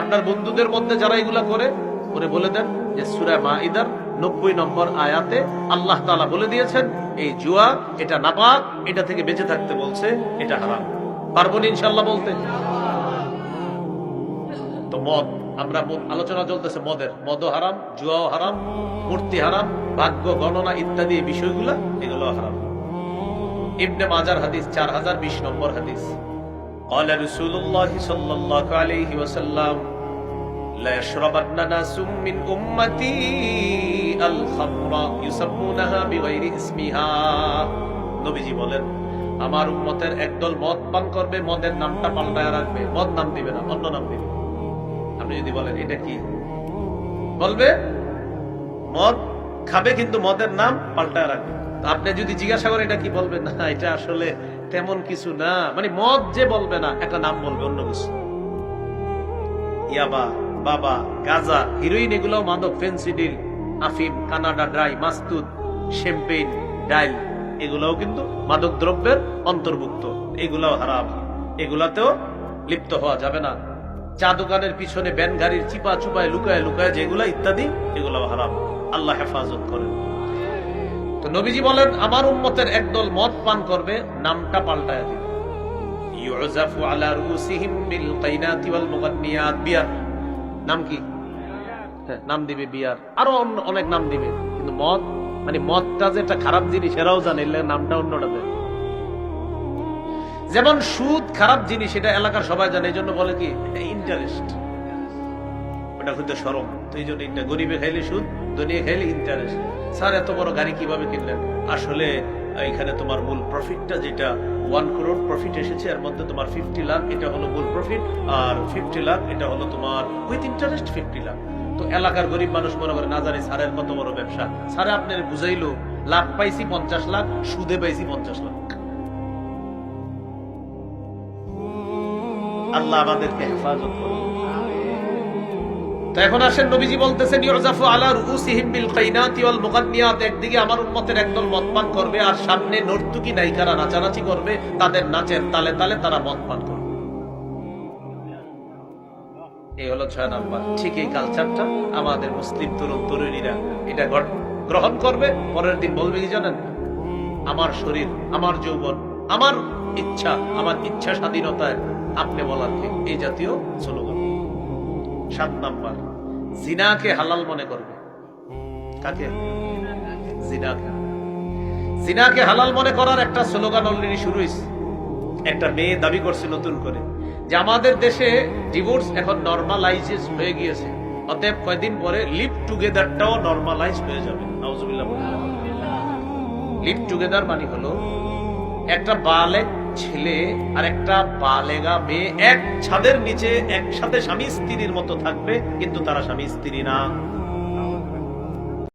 আপনার বন্ধুদের মধ্যে যারা এগুলা করে, ওরে বলে দেন যে সুরা মাইদার নব্বই নম্বর আয়াতে আল্লাহ তালা বলে দিয়েছেন, এই জুয়া, এটা নাপাক, এটা থেকে বেঁচে থাকতে বলছে, এটা হারাম। পারব না ইনশাল্লাহ বলতে? তো মদ, আমরা আলোচনা চলতেছে মদের। মদ হারাম, জুয়াও হারাম, মূর্তি হারাম, ভাগ্য, গণনা ইত্যাদি বিষয়গুলো এগুলো হারাম। ইবনে মাজার হাদিস, চার হাজার বিশ নম্বর হাদিস। قال رسول الله صلى الله عليه وسلم لا يشربن ناس من أمتي الخمر يسمونها بغير اسمها নবীজি বলেন আমার উম্মতের একদল মদ পান করবে মদের নামটা পাল্টায় রাখবে মদ নাম দিবে না অন্য নাম দিবে আপনি যদি বলেন এটা কি বলবে মদ খাবে কিন্তু মদের নাম পাল্টায় রাখবে তো আপনি যদি জিজ্ঞাসা করেন এটা কি বলবেন না এটা আসলে তেমন কিছু না। মানে মদ যে বলবে না, একটা নাম বলবে অন্য কিছু। ইয়াবা, বাবা, গাজা, হিরোইন এগুলো মাদক ফেন্সিডিল আফিম, কানাডা ড্রাই মাস্তুদ শ্যাম্পেইন, ডাইল, এগুলোও কিন্তু মাদক দ্রব্যের অন্তর্ভুক্ত। এগুলাও হারাম। এগুলাতেও লিপ্ত হওয়া যাবে না। চা দোকানের পিছনে ব্যান গাড়ির চিপা চুপায় লুকায় লুকায় যেগুলা ইত্যাদি, এগুলাও হারাম। আল্লাহ হেফাজত করেন। নবীজি বলেন আমার উম্মতের একদল মদ পান করবে নামটা পাল্টায় দিবে। ইউজাফু আলা রুসিহিম বিল কাইনাতি ওয়াল বিয়ার। নাম কি? হ্যাঁ, নাম দিবে বিয়ার। আরও অনেক নাম দিবে। কিন্তু মদ মানে মদটা যে একটা খারাপ জিনিস এরাও জানে নামটা অন্যটা দেয়। যেমন সুদ খারাপ জিনিস এটা এলাকার সবাই জানে এই জন্য বলে কি ইন্টারেস্ট ওটা হইতে সরম। তো এই জন্য গরিবে খাইলে সুদ দুনিয়া খাইলে ইন্টারেস্ট স্যার, এত বড় গাড়ি কীভাবে কিনলেন? আসলে, এখানে তোমার মূল প্রফিটটা যেটা ওয়ান করোড় প্রফিট এসেছে, এর মধ্যে তোমার ফিফটি লাখ এটা হলো মূল প্রফিট আর ফিফটি লাখ এটা হলো তোমার উইথ ইন্টারেস্ট ফিফটি লাখ তো এলাকার গরিব মানুষ মনে করে, না জানি স্যারের কত বড় ব্যবসা। স্যারে আপনার বুঝাইলো, লাভ পাইছি পঞ্চাশ লাখ, সুদে পাইছি পঞ্চাশ লাখ। আল্লাহ আমাদেরকে হেফাজত করুন। তো এখন আসেন নবীজি বলতেছেন ইউজাফু আলা রুসিহিম বিল কাইনাতি ওয়াল একদিকে আমার উম্মতের একদল করবে, আর সামনে নর্তুকি নায়িকারা নাচানাচি করবে, তাদের নাচের তালে তালে তারা করবে। এই হলো ছয় নাম্বার। ঠিক এই কালচারটা আমাদের মুসলিম তরুণ তরুণীরা এটা গ্রহণ করবে, পরের দিন বলবে কি জানেন? আমার শরীর, আমার যৌবন, আমার ইচ্ছা আমার ইচ্ছা স্বাধীনতায় আপনি বলার এই জাতীয় স্লোগান। সাত নাম্বার, জিনাকে হালাল মনে করবে। কাকে? জিনাকে। জিনাকে হালাল মনে করার একটা স্লোগান অলরেডি শুরু হয়েছে একটা মেয়ে দাবি করছে নতুন করে যে, আমাদের দেশে ডিভোর্স এখন নর্মালাইজেস হয়ে গিয়েছে। অতএব কয়দিন পরে লিভ টুগেদারটাও নর্মালাইজ হয়ে যাবে। নাউজুবিল্লাহ। লিভ টুগেদার মানে হলো, একটা বালেক ছেলে আর একটা বালেগা মেয়ে এক ছাদের নিচে, একসাথে স্বামী স্ত্রীর মতো থাকবে, কিন্তু তারা স্বামী স্ত্রী না।